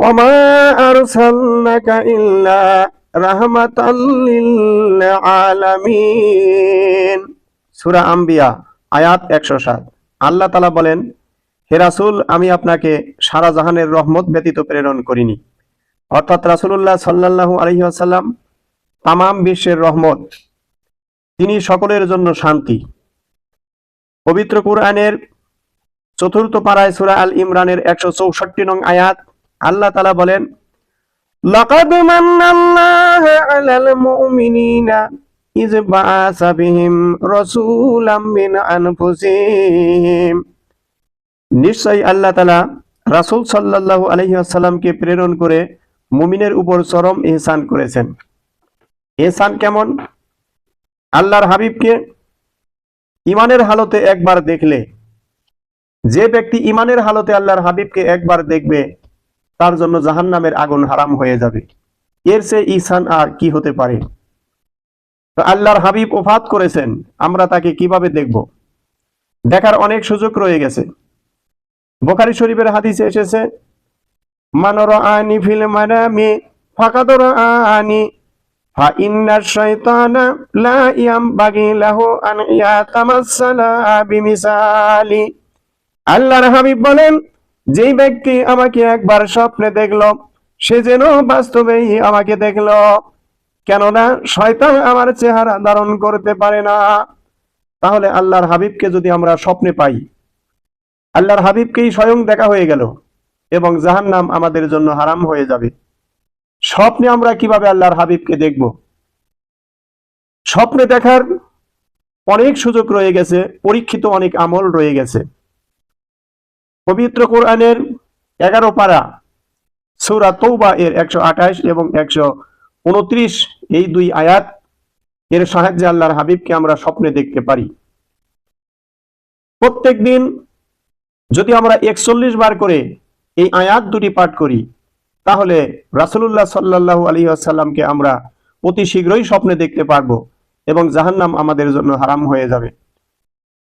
وما أرسلناك إلا رحمة للعالمين সূরা আম্বিয়া আয়াত একশো সাত আল্লাহ তালা বলেন হে রাসূল আমি আপনাকে সারা জাহানের রহমত ব্যতীত প্রেরণ করিনি অর্থাৎ রাসূলুল্লাহ সাল্লাল্লাহু আলাইহি ওয়াসাল্লাম তামাম বিশ্বের রহমত তিনি সকলের জন্য শান্তি পবিত্র কুরআনের চতুর্থ পাড়ায় সূরা আল ইমরানের একশো চৌষট্টি নং আয়াত আল্লাহ তালা বলেন لقد من الله على المؤمنين إذ بعث بهم رسولا من أنفسهم নিশ্চয়ই আল্লাহ তালা রাসূল সাল্লাল্লাহু আলাইহি আসাল্লামকে প্রেরণ করে মুমিনের উপর চরম ইহসান করেছেন ইহসান কেমন আল্লাহর হাবিবকে ইমানের হালতে একবার দেখলে যে ব্যক্তি ইমানের হালতে আল্লাহর হাবিবকে একবার দেখবে তার জন্য জাহান্নামের আগুন হারাম হয়ে যাবে। এর সে ইসান আর কি হতে পারে? আল্লাহর হাবিব ওফাত করেছেন, আমরা তাকে কীভাবে দেখব? দেখার অনেক সুযোগ রয়ে গেছে। বোখারি শরীফের হাদিসে এসেছে মানর আনি ফিল মানামি ফাকাদর আনি ফা ইন্না শাইতানা লা ইয়ামবাগি লাহু আন ইয়াতামাসসালা বিমিসালি। আল্লাহর হাবিব বলেন যেই ব্যক্তি আমাকে একবার স্বপ্নে দেখল, সে যেন বাস্তবেই আমাকে দেখল। কেননা শয়তান আমার চেহারা ধারণ করতে পারে না। তাহলে আল্লাহর হাবিবকে যদি আমরা স্বপ্নে পাই, আল্লাহর হাবিবকেই স্বয়ং দেখা হয়ে গেল এবং জাহান্নাম আমাদের জন্য হারাম হয়ে যাবে। স্বপ্নে আমরা কীভাবে আল্লাহর হাবিবকে দেখব? স্বপ্নে দেখার অনেক সুযোগ রয়ে গেছে, পরীক্ষিত অনেক আমল রয়ে গেছে। পবিত্র কোরআনের এগারো পারা সৌরা তৌবা এর একশো আঠাশ এবং একশো উনত্রিশ, এই দুই আয়াত এর সাহায্যে আল্লাহর হাবিবকে আমরা স্বপ্নে দেখতে পারি। প্রত্যেক দিন যদি আমরা একচল্লিশ বার করে এই আয়াত দুটি পাঠ করি, তাহলে রাসুল্লাহ সাল্লাহু আলী আসাল্লামকে আমরা অতি শীঘ্রই স্বপ্নে দেখতে পারব এবং জাহান্নাম আমাদের জন্য হারাম হয়ে যাবে।